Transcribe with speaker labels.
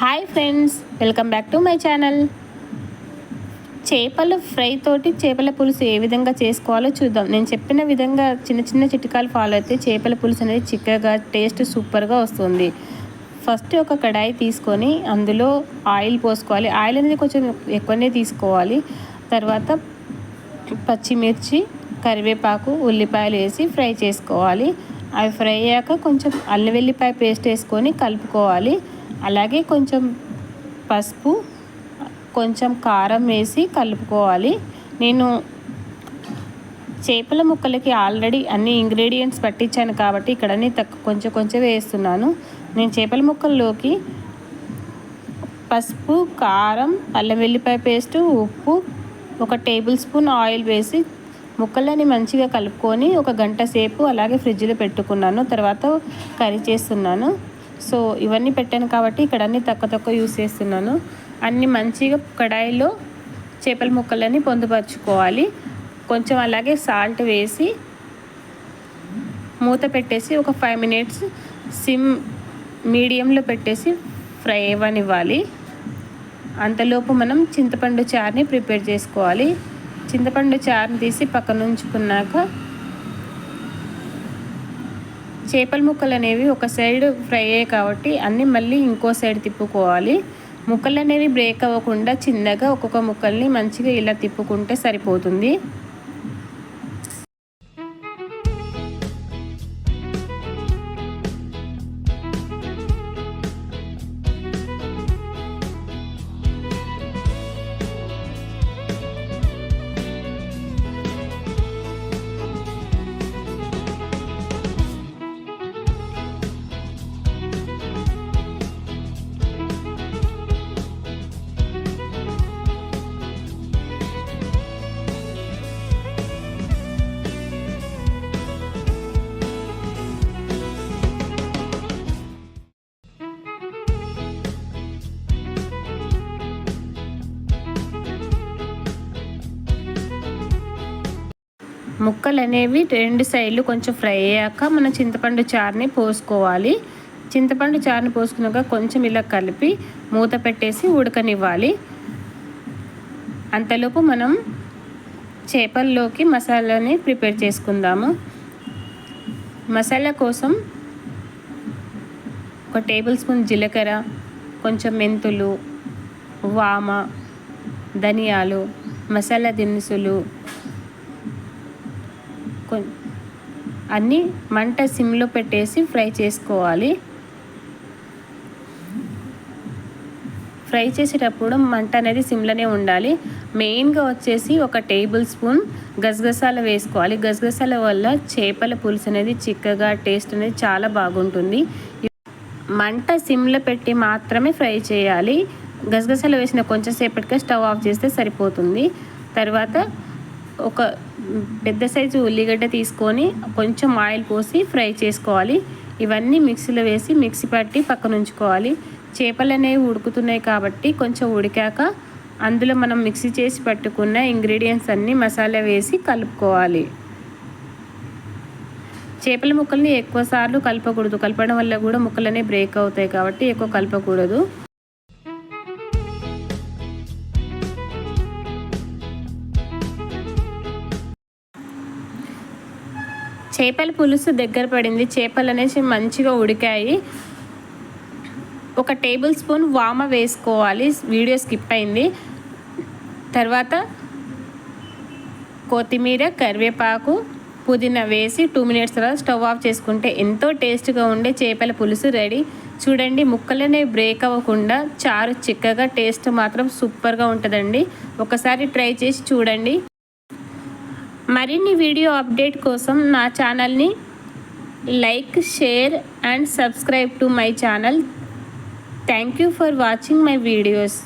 Speaker 1: Hi friends welcome back to my channel. చేపల fry తోటి చేపల పులుసు ఏ విధంగా చేసుకోవాలో చూద్దాం. నేను చెప్పిన విధంగా చిన్న చిన్న చిట్కాలు ఫాలో అయితే చేపల పులుసు అనేది చిక్కగా టేస్ట్ సూపర్గా వస్తుంది. ఫస్ట్ ఒక కడాయి తీసుకొని అందులో ఆయిల్ పోసుకోవాలి. ఆయిల్ అనేది కొంచెం ఎక్కువనే తీసుకోవాలి. తర్వాత పచ్చిమిర్చి కరివేపాకు ఉల్లిపాయలు వేసి ఫ్రై చేసుకోవాలి. అవి ఫ్రై అయ్యాక కొంచెం అల్లం వెల్లిపాయ పేస్ట్ వేసుకొని కలుపుకోవాలి. అలాగే కొంచెం పసుపు కొంచెం కారం వేసి కలుపుకోవాలి. నేను చేపల ముక్కలకి ఆల్రెడీ అన్ని ఇంగ్రీడియంట్స్ పట్టించాను కాబట్టి ఇక్కడనే తక్కువ కొంచెం కొంచెం వేస్తున్నాను. నేను చేపల ముక్కల్లోకి పసుపు కారం అల్లం వెల్లిపాయ పేస్టు ఉప్పు ఒక టేబుల్ స్పూన్ ఆయిల్ వేసి ముక్కలని మంచిగా కలుపుకొని ఒక గంట సేపు అలాగే ఫ్రిడ్జ్లో పెట్టుకున్నాను. తర్వాత కర్రీ చేస్తున్నాను. సో ఇవన్నీ పెట్టాను కాబట్టి ఇక్కడ అన్ని తక్కువ తక్కువ యూస్ చేస్తున్నాను. అన్ని మంచిగా కడాయిలో చేపల ముక్కలని పొందుపరుచుకోవాలి. కొంచెం అలాగే సాల్ట్ వేసి మూత పెట్టేసి ఒక ఫైవ్ మినిట్స్ సిమ్ మీడియంలో పెట్టేసి ఫ్రై అవ్వనివ్వాలి. అంతలోపు మనం చింతపండు చారుని ప్రిపేర్ చేసుకోవాలి. చింతపండు చారుని తీసి పక్కన ఉంచుకున్నాక చేపల ముక్కలు అనేవి ఒక సైడ్ ఫ్రై అయ్యాయి కాబట్టి అన్నీ మళ్ళీ ఇంకో సైడ్ తిప్పుకోవాలి. ముక్కలు అనేవి బ్రేక్ అవ్వకుండా చిన్నగా ఒక్కొక్క ముక్కల్ని మంచిగా ఇలా తిప్పుకుంటే సరిపోతుంది. ముక్కలు అనేవి రెండు సైడ్లు కొంచెం ఫ్రై అయ్యాక మనం చింతపండు చారుని పోసుకోవాలి. చింతపండు చారుని పోసుకున్నాక కొంచెం ఇలా కలిపి మూత పెట్టేసి ఉడకనివ్వాలి. అంతలోపు మనం చేపల్లోకి మసాలాని ప్రిపేర్ చేసుకుందాము. మసాలా కోసం ఒక టేబుల్ స్పూన్ జీలకర్ర కొంచెం మెంతులు వామ ధనియాలు మసాలా దినుసులు అన్నీ మంట సిమ్లో పెట్టేసి ఫ్రై చేసుకోవాలి. ఫ్రై చేసేటప్పుడు మంట అనేది సిమ్లోనే ఉండాలి. మెయిన్గా వచ్చేసి ఒక టేబుల్ స్పూన్ గసగసాలు వేసుకోవాలి. గసగసాల వల్ల చేపల పులుసు అనేది చిక్కగా టేస్ట్ అనేది చాలా బాగుంటుంది. మంట సిమ్లో పెట్టి మాత్రమే ఫ్రై చేయాలి. గసగసాలు వేసిన కొంచెం సేపటికే స్టవ్ ఆఫ్ చేస్తే సరిపోతుంది. తర్వాత ఒక పెద్ద సైజు ఉల్లిగడ్డ తీసుకొని కొంచెం ఆయిల్ పోసి ఫ్రై చేసుకోవాలి. ఇవన్నీ మిక్సీలో వేసి మిక్సీ పట్టి పక్కన ఉంచుకోవాలి. చేపలు అనేవి ఉడుకుతున్నాయి కాబట్టి కొంచెం ఉడికాక అందులో మనం మిక్సీ చేసి పట్టుకున్న ఇంగ్రీడియంట్స్ అన్నీ మసాలా వేసి కలుపుకోవాలి. చేపల ముక్కల్ని ఎక్కువ సార్లు కలపకూడదు. కలపడం వల్ల కూడా ముక్కలనే బ్రేక్ అవుతాయి కాబట్టి ఎక్కువ కలపకూడదు. చేపల పులుసు దగ్గర పడింది. చేపలు అనేసి మంచిగా ఉడికాయి. ఒక టేబుల్ స్పూన్ వామ వేసుకోవాలి. వీడియో స్కిప్ అయింది. తర్వాత కొత్తిమీర కరివేపాకు పుదీనా వేసి టూ మినిట్స్ తర్వాత స్టవ్ ఆఫ్ చేసుకుంటే ఎంతో టేస్ట్గా ఉండే చేపల పులుసు రెడీ. చూడండి ముక్కలనే బ్రేక్ అవ్వకుండా చారు చిక్కగా టేస్ట్ మాత్రం సూపర్గా ఉంటుందండి. ఒకసారి ట్రై చేసి చూడండి. మరిన్ని వీడియో అప్డేట్ కోసం నా ఛానల్ని like share and subscribe to my channel. Thank you for watching my videos.